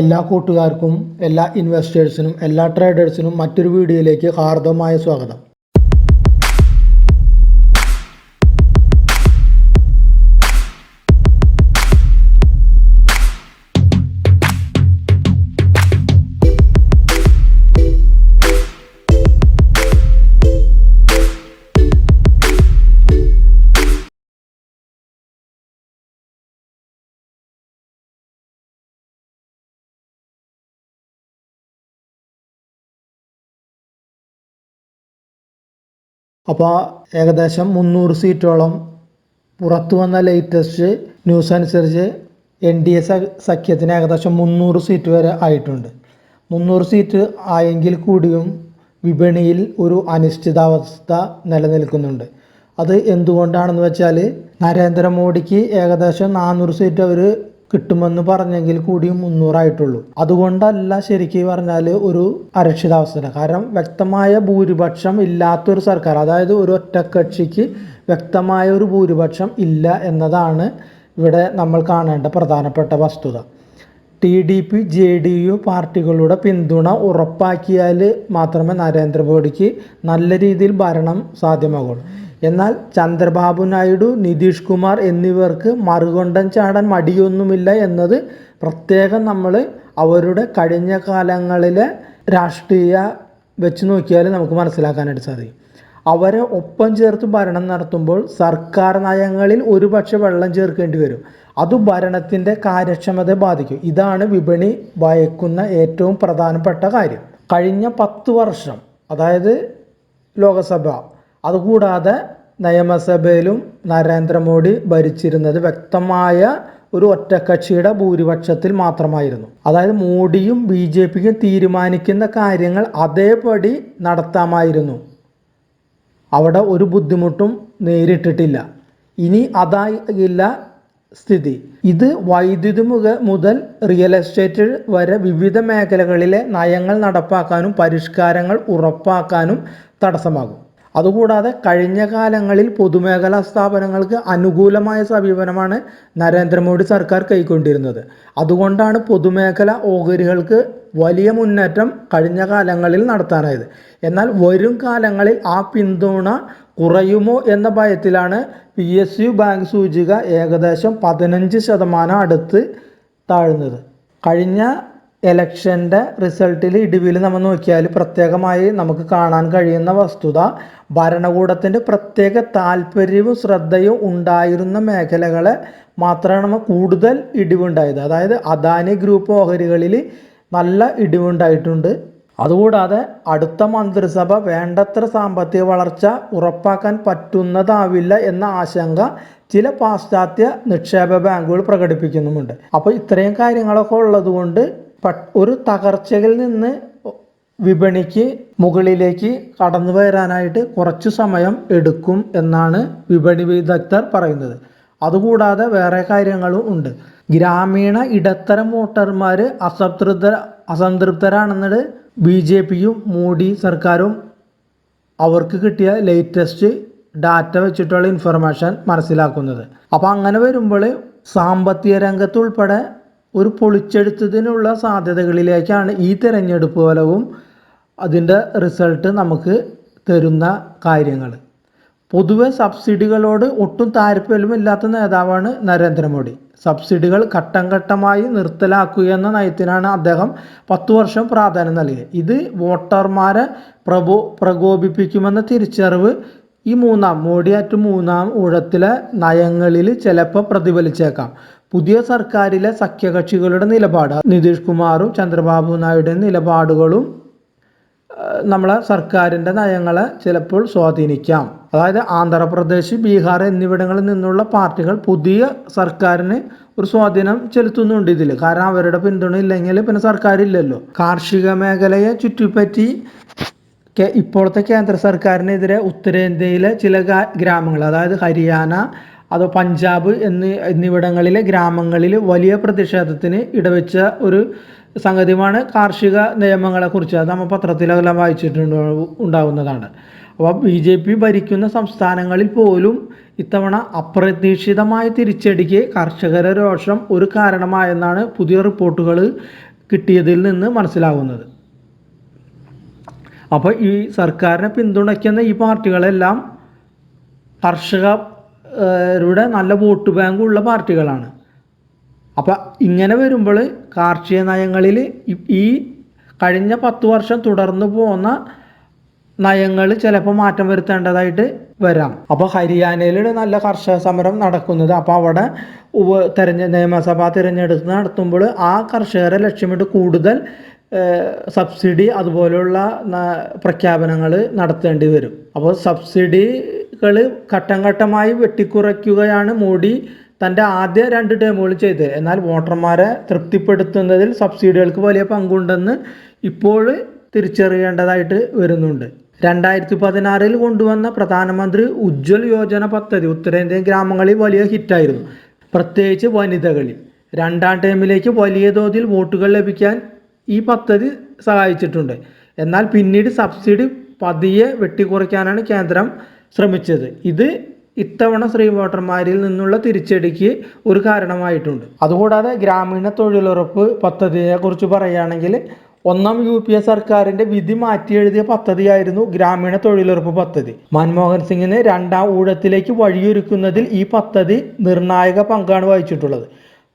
എല്ലാ കൂട്ടുകാർക്കും എല്ലാ ഇൻവെസ്റ്റേഴ്സിനും എല്ലാ ട്രേഡേഴ്സിനും മറ്റൊരു വീഡിയോയിലേക്ക് ഹാർദവമായ സ്വാഗതം. അപ്പോൾ ഏകദേശം മുന്നൂറ് സീറ്റോളം പുറത്തു വന്ന ലേറ്റസ്റ്റ് ന്യൂസ് അനുസരിച്ച് എൻ ഡി എ സഖ്യത്തിന് ഏകദേശം മുന്നൂറ് സീറ്റ് വരെ ആയിട്ടുണ്ട്. മുന്നൂറ് സീറ്റ് ആയെങ്കിൽ കൂടിയും വിപണിയിൽ ഒരു അനിശ്ചിതാവസ്ഥ നിലനിൽക്കുന്നുണ്ട്. അത് എന്തുകൊണ്ടാണെന്ന് വെച്ചാൽ നരേന്ദ്രമോദിക്ക് ഏകദേശം നാനൂറ് സീറ്റ് അവർ കിട്ടുമെന്ന് പറഞ്ഞെങ്കിൽ കൂടിയും മുന്നൂറായിട്ടുള്ളൂ. അതുകൊണ്ടല്ല ശരിക്കും പറഞ്ഞാൽ ഒരു അരക്ഷിതാവസ്ഥ. കാരണം വ്യക്തമായ ഭൂരിപക്ഷം ഇല്ലാത്തൊരു സർക്കാർ അതായത് ഒരു ഒറ്റക്കക്ഷിക്ക് വ്യക്തമായ ഒരു ഭൂരിപക്ഷം ഇല്ല എന്നതാണ് ഇവിടെ നമ്മൾ കാണേണ്ട പ്രധാനപ്പെട്ട വസ്തുത. T D P J D U പാർട്ടികളുടെ പിന്തുണ ഉറപ്പാക്കിയാൽ മാത്രമേ നരേന്ദ്രമോദിക്ക് നല്ല രീതിയിൽ ഭരണം സാധ്യമാകുള്ളൂ. എന്നാൽ ചന്ദ്രബാബു നായിഡു നിതീഷ് കുമാർ എന്നിവർക്ക് മറുകൊണ്ടൻ ചാടാൻ മടിയൊന്നുമില്ല എന്നത് പ്രത്യേകം നമ്മൾ അവരുടെ കഴിഞ്ഞ കാലങ്ങളിലെ രാഷ്ട്രീയ വെച്ച് നോക്കിയാൽ നമുക്ക് മനസ്സിലാക്കാനായിട്ട് സാധിക്കും. അവരെ ഒപ്പം ചേർത്ത് ഭരണം നടത്തുമ്പോൾ സർക്കാർ നയങ്ങളിൽ ഒരുപക്ഷെ വെള്ളം ചേർക്കേണ്ടി വരും. അത് ഭരണത്തിന്റെ കാര്യക്ഷമതയെ ബാധിക്കും. ഇതാണ് വിപണി ഭയക്കുന്ന ഏറ്റവും പ്രധാനപ്പെട്ട കാര്യം. കഴിഞ്ഞ പത്ത് വർഷം അതായത് ലോകസഭ അതുകൂടാതെ നിയമസഭയിലും നരേന്ദ്രമോദി ഭരിച്ചിരുന്നത് വ്യക്തമായ ഒരു ഒറ്റക്കക്ഷിയുടെ ഭൂരിപക്ഷത്തിൽ മാത്രമായിരുന്നു. അതായത് മോഡിയും ബി ജെ പിയും തീരുമാനിക്കുന്ന കാര്യങ്ങൾ അതേപടി നടത്താമായിരുന്നു. അവിടെ ഒരു ബുദ്ധിമുട്ടും നേരിട്ടിട്ടില്ല. ഇനി അതായില്ല സ്ഥിതി. ഇത് വൈദ്യുതി മുഖ മുതൽ റിയൽ എസ്റ്റേറ്റ് വരെ വിവിധ മേഖലകളിലെ നയങ്ങൾ നടപ്പാക്കാനും പരിഷ്കാരങ്ങൾ ഉറപ്പാക്കാനും തടസ്സമാകും. അതുകൂടാതെ കഴിഞ്ഞ കാലങ്ങളിൽ പൊതുമേഖലാ സ്ഥാപനങ്ങൾക്ക് അനുകൂലമായ സമീപനമാണ് നരേന്ദ്രമോദി സർക്കാർ കൈക്കൊണ്ടിരുന്നത്. അതുകൊണ്ടാണ് പൊതുമേഖല ഓഹരികൾക്ക് വലിയ മുന്നേറ്റം കഴിഞ്ഞ കാലങ്ങളിൽ നടത്താനായത്. എന്നാൽ വരും കാലങ്ങളിൽ ആ പിന്തുണ കുറയുമോ എന്ന ഭയത്തിലാണ് പി എസ് യു ബാങ്ക് സൂചിക ഏകദേശം പതിനഞ്ച് ശതമാനം അടുത്ത് താഴ്ന്നത്. കഴിഞ്ഞ എലക്ഷന്റെ റിസൾട്ടിൽ ഇടിവിൽ നമ്മൾ നോക്കിയാൽ പ്രത്യേകമായി നമുക്ക് കാണാൻ കഴിയുന്ന വസ്തുത ഭരണകൂടത്തിന്റെ പ്രത്യേക താല്പര്യവും ശ്രദ്ധയും ഉണ്ടായിരുന്ന മേഖലകളെ മാത്രമാണ് കൂടുതൽ ഇടിവുണ്ടായത്. അതായത് അദാനി ഗ്രൂപ്പ് ഓഹരികളിൽ നല്ല ഇടിവുണ്ടായിട്ടുണ്ട്. അതുകൂടാതെ അടുത്ത മന്ത്രിസഭ വേണ്ടത്ര സാമ്പത്തിക വളർച്ച ഉറപ്പാക്കാൻ പറ്റുന്നതാവില്ല എന്ന ആശങ്ക ചില പാശ്ചാത്യ നിക്ഷേപ ബാങ്കുകൾ പ്രകടിപ്പിക്കുന്നുമുണ്ട്. അപ്പോൾ ഇത്രയും കാര്യങ്ങളൊക്കെ ഉള്ളതുകൊണ്ട് ഒരു തകർച്ചയിൽ നിന്ന് വിപണിക്ക് മുകളിലേക്ക് കടന്നു വരാനായിട്ട് കുറച്ച് സമയം എടുക്കും എന്നാണ് വിപണി വിദഗ്ധർ പറയുന്നത്. അതുകൂടാതെ വേറെ കാര്യങ്ങളും ഉണ്ട്. ഗ്രാമീണ ഇടത്തരം വോട്ടർമാർ അസംതൃപ്ത അസംതൃപ്തരാണെന്നത് ബി ജെ പിയും മോഡി സർക്കാരും അവർക്ക് കിട്ടിയ ലേറ്റസ്റ്റ് ഡാറ്റ വെച്ചിട്ടുള്ള ഇൻഫർമേഷൻ മനസ്സിലാക്കുന്നത്. അപ്പോൾ അങ്ങനെ വരുമ്പോൾ സാമ്പത്തിക രംഗത്തുൾപ്പെടെ ഒരു പൊളിച്ചെടുത്തതിനുള്ള സാധ്യതകളിലേക്കാണ് ഈ തിരഞ്ഞെടുപ്പ് ഫലവും അതിന്റെ റിസൾട്ട് നമുക്ക് തരുന്ന കാര്യങ്ങൾ പൊതുവെ സബ്സിഡികളോട് ഒട്ടും താല്പര്യമില്ലാത്ത നേതാവാണ് നരേന്ദ്രമോദി. സബ്സിഡികൾ ഘട്ടം ഘട്ടമായി നിർത്തലാക്കുക എന്ന നയത്തിനാണ് അദ്ദേഹം പത്തു വർഷം പ്രാധാന്യം നൽകിയത്. ഇത് വോട്ടർമാരെ പ്രബോ പ്രകോപിപ്പിക്കുമെന്ന തിരിച്ചറിവ് ഈ മൂന്നാം മോഡിയാറ്റ് മൂന്നാം ഊഴത്തിലെ നയങ്ങളിൽ ചിലപ്പോൾ പ്രതിഫലിച്ചേക്കാം. പുതിയ സർക്കാരിലെ സഖ്യകക്ഷികളുടെ നിലപാട് നിതീഷ് കുമാറും ചന്ദ്രബാബു നായിഡു നിലപാടുകളും നമ്മളെ സർക്കാരിന്റെ നയങ്ങളെ ചിലപ്പോൾ സ്വാധീനിക്കാം. അതായത് ആന്ധ്രാപ്രദേശ് ബീഹാർ എന്നിവിടങ്ങളിൽ നിന്നുള്ള പാർട്ടികൾ പുതിയ സർക്കാരിന് ഒരു സ്വാധീനം ചെലുത്തുന്നുണ്ട് ഇതിൽ കാരണം അവരുടെ പിന്തുണ ഇല്ലെങ്കിൽ പിന്നെ സർക്കാരില്ലല്ലോ. കാർഷിക മേഖലയെ ചുറ്റിപ്പറ്റി ഇപ്പോഴത്തെ കേന്ദ്ര സർക്കാരിനെതിരെ ഉത്തരേന്ത്യയിലെ ചില ഗ്രാമങ്ങൾ അതായത് ഹരിയാന അതോ പഞ്ചാബ് എന്നീ എന്നിവിടങ്ങളിലെ ഗ്രാമങ്ങളിൽ വലിയ പ്രതിഷേധത്തിന് ഇടവെച്ച ഒരു സംഗതിയുമാണ് കാർഷിക നിയമങ്ങളെക്കുറിച്ച് അത് നമ്മൾ പത്രത്തിലെല്ലാം വായിച്ചിട്ടുണ്ട് ഉണ്ടാകുന്നതാണ് അപ്പോൾ ബി ജെ പി ഭരിക്കുന്ന സംസ്ഥാനങ്ങളിൽ പോലും ഇത്തവണ അപ്രതീക്ഷിതമായ തിരിച്ചടിക്ക് കർഷകരുടെ രോഷം ഒരു കാരണമായെന്നാണ് പുതിയ റിപ്പോർട്ടുകൾ കിട്ടിയതിൽ നിന്ന് മനസ്സിലാകുന്നത്. അപ്പോൾ ഈ സർക്കാരിനെ പിന്തുണയ്ക്കുന്ന ഈ പാർട്ടികളെല്ലാം കർഷകരുടെ നല്ല വോട്ട് ബാങ്ക് ഉള്ള പാർട്ടികളാണ്. അപ്പം ഇങ്ങനെ വരുമ്പോൾ കാർഷിക നയങ്ങളിൽ ഈ കഴിഞ്ഞ പത്ത് വർഷം തുടർന്നു പോകുന്ന നയങ്ങൾ ചിലപ്പോൾ മാറ്റം വരുത്തേണ്ടതായിട്ട് വരാം. അപ്പോൾ ഹരിയാനയിൽ നല്ല കർഷക സമരം നടക്കുന്നത്. അപ്പോൾ അവിടെ ഉപ തെരഞ്ഞ നിയമസഭാ തിരഞ്ഞെടുപ്പ് നടത്തുമ്പോൾ ആ കർഷകരെ ലക്ഷ്യമിട്ട് കൂടുതൽ സബ്സിഡി അതുപോലെയുള്ള പ്രഖ്യാപനങ്ങൾ നടത്തേണ്ടി വരും. അപ്പോൾ സബ്സിഡികൾ ഘട്ടം ഘട്ടമായി വെട്ടിക്കുറയ്ക്കുകയാണ് മോഡി തന്റെ ആദ്യ രണ്ട് ടേമുകൾ ചെയ്തത്. എന്നാൽ വോട്ടർമാരെ തൃപ്തിപ്പെടുത്തുന്നതിൽ സബ്സിഡികൾക്ക് വലിയ പങ്കുണ്ടെന്ന് ഇപ്പോൾ തിരിച്ചറിയേണ്ടതായിട്ട് വരുന്നുണ്ട്. രണ്ടായിരത്തി പതിനാറിൽ കൊണ്ടുവന്ന പ്രധാനമന്ത്രി ഉജ്ജ്വൽ യോജന പദ്ധതി ഉത്തരേന്ത്യൻ ഗ്രാമങ്ങളിൽ വലിയ ഹിറ്റായിരുന്നു. പ്രത്യേകിച്ച് വനിതകളിൽ. രണ്ടാം ടൈമിലേക്ക് വലിയ തോതിൽ വോട്ടുകൾ ലഭിക്കാൻ ഈ പദ്ധതി സഹായിച്ചിട്ടുണ്ട്. എന്നാൽ പിന്നീട് സബ്സിഡി പതിയെ വെട്ടിക്കുറയ്ക്കാനാണ് കേന്ദ്രം ശ്രമിച്ചത്. ഇത് ഇത്തവണ സ്ത്രീ വോട്ടർമാരിൽ നിന്നുള്ള തിരിച്ചടിക്ക് ഒരു കാരണമായിട്ടുണ്ട്. അതുകൂടാതെ ഗ്രാമീണ തൊഴിലുറപ്പ് പദ്ധതിയെക്കുറിച്ച് പറയുകയാണെങ്കിൽ ഒന്നാം യു പി എ സർക്കാരിന്റെ വിധി മാറ്റി എഴുതിയ പദ്ധതിയായിരുന്നു ഗ്രാമീണ തൊഴിലുറപ്പ് പദ്ധതി. മൻമോഹൻ സിംഗിന് രണ്ടാം ഊഴത്തിലേക്ക് വഴിയൊരുക്കുന്നതിൽ ഈ പദ്ധതി നിർണായക പങ്കാണ് വഹിച്ചിട്ടുള്ളത്.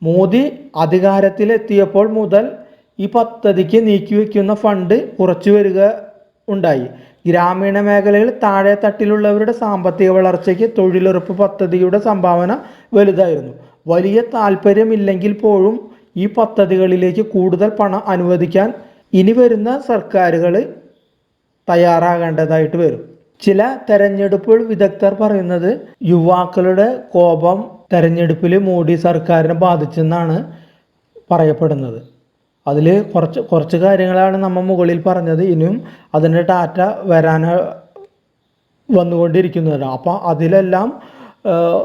മോദി അധികാരത്തിലെത്തിയപ്പോൾ മുതൽ ഈ പദ്ധതിക്ക് നീക്കിവെക്കുന്ന ഫണ്ട് കുറച്ചു വരിക ഉണ്ടായി. ഗ്രാമീണ മേഖലയിൽ താഴെ തട്ടിലുള്ളവരുടെ സാമ്പത്തിക വളർച്ചയ്ക്ക് തൊഴിലുറപ്പ് പദ്ധതിയുടെ സംഭാവന വലുതായിരുന്നു. വലിയ താല്പര്യമില്ലെങ്കിൽ പോലും ഈ പദ്ധതികളിലേക്ക് കൂടുതൽ പണം അനുവദിക്കാൻ ഇനി വരുന്ന സർക്കാരുകൾ തയ്യാറാകേണ്ടതായിട്ട് വരും. ചില തെരഞ്ഞെടുപ്പ് വിദഗ്ധർ പറയുന്നത് യുവാക്കളുടെ കോപം തെരഞ്ഞെടുപ്പിൽ മോഡി സർക്കാരിനെ ബാധിച്ചെന്നാണ് പറയപ്പെടുന്നത്. അതിൽ കുറച്ച് കുറച്ച് കാര്യങ്ങളാണ് നമ്മൾ മുകളിൽ പറഞ്ഞത്. ഇനിയും അതിന്റെ ഡാറ്റ വരാൻ വന്നുകൊണ്ടിരിക്കുന്നത്. അപ്പോൾ അതിലെല്ലാം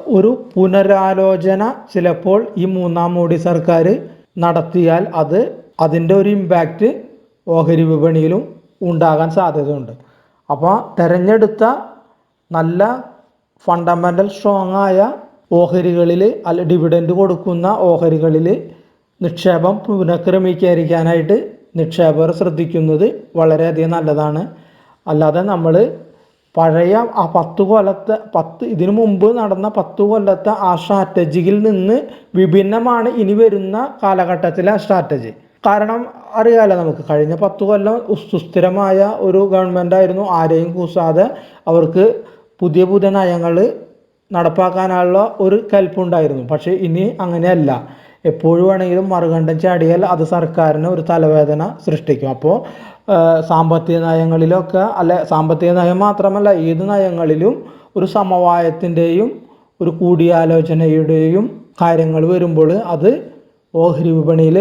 ഒരു പുനരാലോചന ചിലപ്പോൾ ഈ മൂന്നാം മോഡി സർക്കാർ നടത്തിയാൽ അത് അതിന്റെ ഒരു ഇമ്പാക്റ്റ് ഓഹരി വിപണിയിലും ഉണ്ടാകാൻ സാധ്യതയുണ്ട്. അപ്പോൾ തിരഞ്ഞെടുത്ത നല്ല ഫണ്ടമെന്റൽ സ്ട്രോങ് ആയ ഓഹരികളിൽ അല്ല ഡിവിഡൻഡ് കൊടുക്കുന്ന ഓഹരികളിൽ നിക്ഷേപം പുനഃക്രമീകരിക്കാനായിട്ട് നിക്ഷേപകർ ശ്രദ്ധിക്കുന്നത് വളരെയധികം നല്ലതാണ്. അല്ലാതെ നമ്മൾ പഴയ ആ പത്ത് കൊല്ലത്തെ പത്ത് ഇതിനു മുമ്പ് നടന്ന പത്ത് കൊല്ലത്തെ ആ സ്ട്രാറ്റജിയിൽ നിന്ന് വിഭിന്നമാണ് ഇനി വരുന്ന കാലഘട്ടത്തിലെ സ്ട്രാറ്റജി കാരണം അറിയാലോ നമുക്ക്. കഴിഞ്ഞ പത്ത് കൊല്ലം സുസ്ഥിരമായ ഒരു ഗവൺമെന്റ് ആയിരുന്നു ആരെയും കൂസാതെ അവർക്ക് പുതിയ പുതിയ നയങ്ങൾ നടപ്പാക്കാനുള്ള ഒരു കൽപ്പുണ്ടായിരുന്നു. പക്ഷേ ഇനി അങ്ങനെയല്ല. എപ്പോഴും വേണമെങ്കിലും മറുകണ്ഠം ചാടിയാൽ അത് സർക്കാരിന് ഒരു തലവേദന സൃഷ്ടിക്കും. അപ്പോൾ സാമ്പത്തിക നയങ്ങളിലൊക്കെ അല്ല സാമ്പത്തിക നയം മാത്രമല്ല ഏത് നയങ്ങളിലും ഒരു സമവായത്തിന്റെയും ഒരു കൂടിയാലോചനയുടെയും കാര്യങ്ങൾ വരുമ്പോൾ അത് ഓഹരി വിപണിയിൽ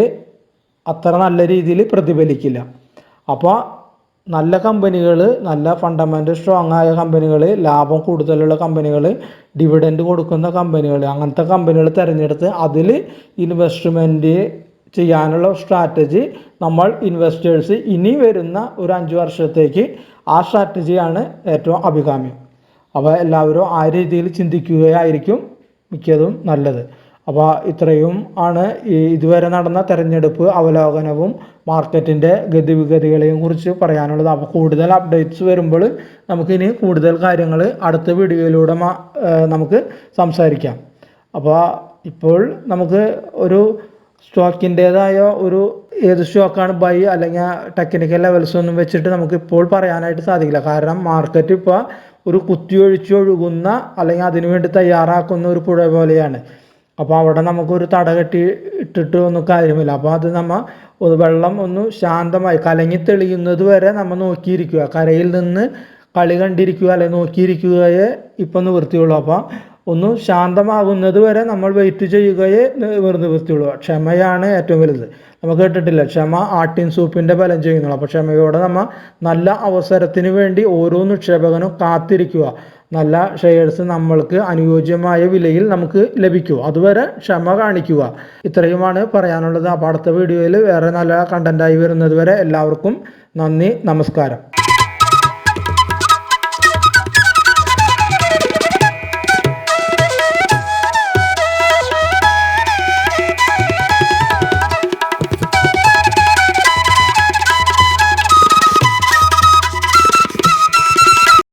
അത്ര നല്ല രീതിയിൽ പ്രതിഫലിക്കില്ല. അപ്പോൾ നല്ല കമ്പനികൾ നല്ല ഫണ്ടമെന്റൽ സ്ട്രോങ് ആയ കമ്പനികൾ ലാഭം കൂടുതലുള്ള കമ്പനികൾ ഡിവിഡൻഡ് കൊടുക്കുന്ന കമ്പനികൾ അങ്ങനത്തെ കമ്പനികൾ തിരഞ്ഞെടുത്ത് അതിൽ ഇൻവെസ്റ്റ്മെന്റ് ചെയ്യാനുള്ള സ്ട്രാറ്റജി നമ്മൾ ഇൻവെസ്റ്റേഴ്സ് ഇനി വരുന്ന ഒരു അഞ്ച് വർഷത്തേക്ക് ആ സ്ട്രാറ്റജിയാണ് ഏറ്റവും അഭികാമ്യം. അപ്പോൾ എല്ലാവരും ആ രീതിയിൽ ചിന്തിക്കുകയായിരിക്കും മിക്കതും നല്ലത്. അപ്പോൾ ഇത്രയും ആണ് ഈ ഇതുവരെ നടന്ന തെരഞ്ഞെടുപ്പ് അവലോകനവും മാർക്കറ്റിന്റെ ഗതിവിഗതികളെയും കുറിച്ച് പറയാനുള്ളത്. അപ്പോൾ കൂടുതൽ അപ്ഡേറ്റ്സ് വരുമ്പോൾ നമുക്കിനി കൂടുതൽ കാര്യങ്ങൾ അടുത്ത വീഡിയോയിലൂടെ നമുക്ക് സംസാരിക്കാം. അപ്പോൾ ഇപ്പോൾ നമുക്ക് ഒരു സ്റ്റോക്കിന്റേതായ ഒരു ഏത് സ്റ്റോക്കാണ് ബൈ അല്ലെങ്കിൽ ടെക്നിക്കൽ ലെവൽസ് ഒന്നും വെച്ചിട്ട് നമുക്ക് ഇപ്പോൾ പറയാനായിട്ട് സാധിക്കില്ല. കാരണം മാർക്കറ്റ് ഇപ്പോൾ ഒരു കുത്തിയൊഴിച്ചൊഴുകുന്ന അല്ലെങ്കിൽ അതിനുവേണ്ടി തയ്യാറാക്കുന്ന ഒരു പുഴ പോലെയാണ്. അപ്പോൾ അവിടെ നമുക്കൊരു തട കെട്ടി ഇട്ടിട്ട് ഒന്നും കാര്യമില്ല. അപ്പോൾ അത് നമ്മ ഒരു വെള്ളം ഒന്ന് ശാന്തമായി കലങ്ങി തെളിയുന്നത് വരെ നമ്മൾ നോക്കിയിരിക്കുക. കരയിൽ നിന്ന് കളി കണ്ടിരിക്കുക അല്ലെങ്കിൽ നോക്കിയിരിക്കുകയെ ഇപ്പം നിവൃത്തിയുള്ളൂ. അപ്പോൾ ഒന്ന് ശാന്തമാകുന്നത് വരെ നമ്മൾ വെയിറ്റ് ചെയ്യുകയേ നി- വെറുതെ നിവൃത്തിയുള്ളൂ ക്ഷമയാണ് ഏറ്റവും വലുത്. നമുക്ക് കേട്ടിട്ടില്ല. ക്ഷമ ആട്ടിൻ സൂപ്പിന്റെ ബലം ചെയ്യുന്നുള്ളൂ അപ്പോൾ ക്ഷമയോടെ നമ്മൾ നല്ല അവസരത്തിന് വേണ്ടി ഓരോ നിക്ഷേപകനും കാത്തിരിക്കുക. നല്ല ഷെയർസ് നമ്മൾക്ക് അനുയോജ്യമായ വിലയിൽ നമുക്ക് ലഭിക്കും അതുവരെ ക്ഷമ കാണിക്കുക. ഇത്രയുമാണ് പറയാനുള്ളത്. അപ്പോൾ അടുത്ത വീഡിയോയിൽ വേറെ നല്ല കണ്ടന്റായി വരുന്നത് വരെ എല്ലാവർക്കും നന്ദി നമസ്കാരം.